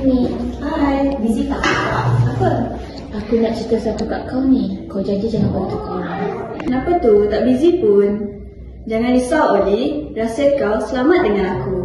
Ni, hai, busy tak? Apa? Aku nak cerita satu kat kau ni. Kau janji jangan bantu kau orang. Kenapa tu? Tak busy pun. Jangan risau, Oli. Rasa kau selamat dengan aku.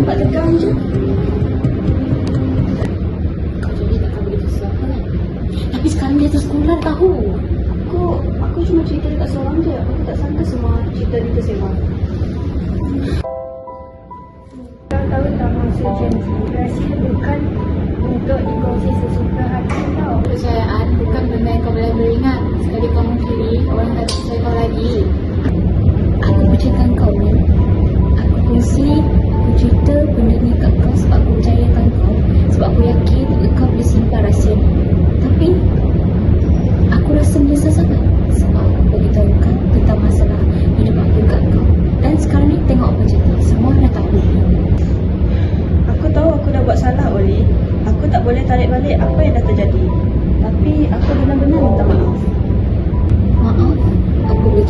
Nampak tegang je. Kau jadi tak akan begitu siapa kan? Tapi sekarang dia tersekolah tahu. Aku, aku cuma cerita dekat seorang je. Aku tak sangka semua cerita ni tersebar. Kau tahu tak maksud janji Rahsia bukan untuk dikongsi sesuka hati tau Kepercayaan bukan benda yang kau boleh beringat. Sekali kau mengkiri, orang benda ni kat kau sebab aku percayakan kau. Sebab aku yakin kau boleh simpan rahsia ni. Tapi, aku rasa menyesal sangat. Sebab aku beritahu kau tentang masalah hidup aku kat kau. Dan sekarang ni tengok apa jadi. Semua dah tahu. Aku tahu aku dah buat salah, Oli. Aku tak boleh tarik balik apa yang dah terjadi. Tapi aku benar-benar minta maaf. Maaf, aku boleh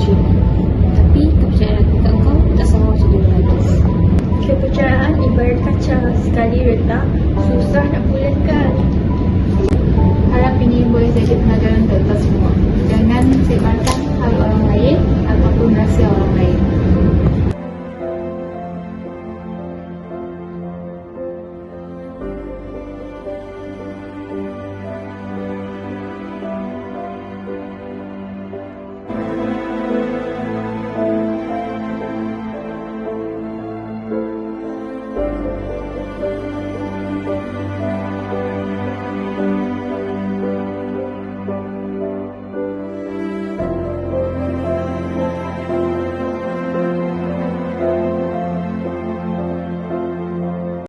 Susah nak pulihkan Harap ini boleh jadi pelajaran untuk kita semua. Jangan sebarkan hal orang lain ataupun rahsia orang lain.